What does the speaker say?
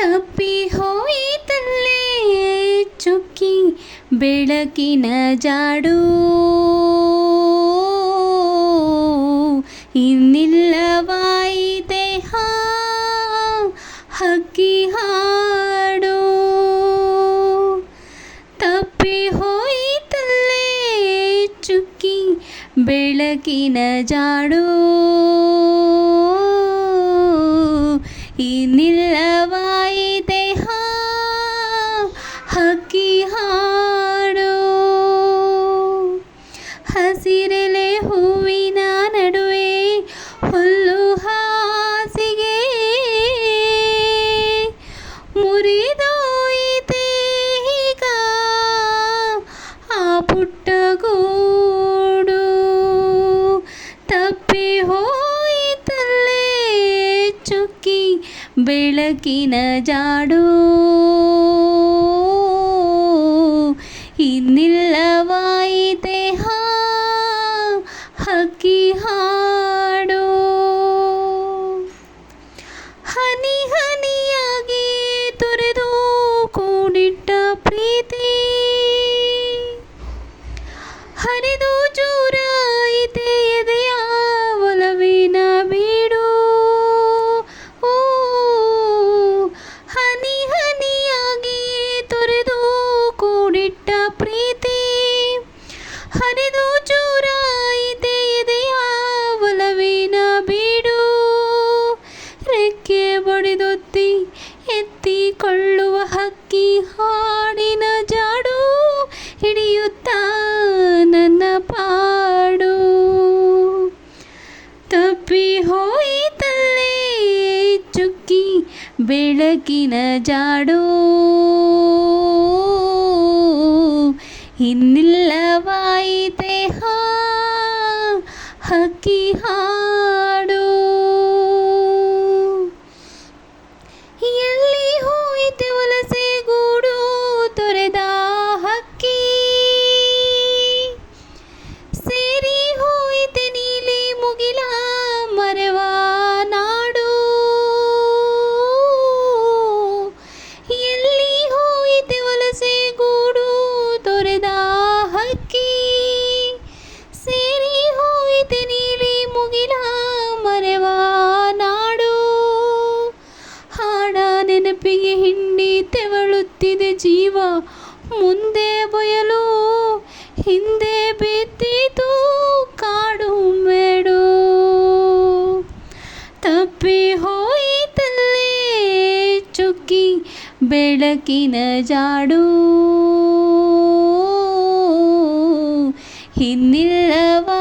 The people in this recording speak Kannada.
ತಪ್ಪಿ ಹೋಯಿತಲ್ಲೇ ಚುಕ್ಕಿ ಬೆಳಕಿನ ಜಾಡು. ಇನ್ನಿಲ್ಲವಾಯಿತೆ ಹಕ್ಕಿ ಹಾಡು. ತಪ್ಪಿ ಹೋಯಿತಲ್ಲೇ ಚುಕ್ಕಿ ಬೆಳಕಿನ ಜಾಡು. ಇನ್ನಿಲ್ಲವಾಯಿತೆ ಬೆಳಕಿನ ಜಾಡು ಇನ್ನಿಲ್ಲವಾಯಿತೆ ಹರಿದು ಚೂರಾಯಿತೆ ಎದೆಯ ಒಲವಿನ ಬೀಡು. ರೆಕ್ಕೆ ಬಡಿದೊತ್ತಿ ಎತ್ತಿಕೊಳ್ಳುವ ಹಕ್ಕಿ ಹಾಡಿನ ಜಾಡು. ಹಿಡಿಯುತ್ತಾ ನನ್ನ ಪಾಡು. ತಪ್ಪಿ ಹೋಯಿತಲ್ಲೇ ಚುಕ್ಕಿ ಬೆಳಕಿನ ಜಾಡು. ಹಕ್ಕಿ ಹಾಡು ನೆನಪಿಗೆ ಹಿಂಡಿ ತೆವಳುತ್ತಿದೆ ಜೀವ. ಮುಂದೆ ಬಯಲು, ಹಿಂದೆ ಬಿದ್ದಿತು ಕಾಡು ಮೇಡು. ತಪ್ಪಿ ಹೋಯಿತಲ್ಲೇ ಚುಕ್ಕಿ ಬೆಳಕಿನ ಜಾಡು. ಇನ್ನಿಲ್ಲವಾಯಿತೆ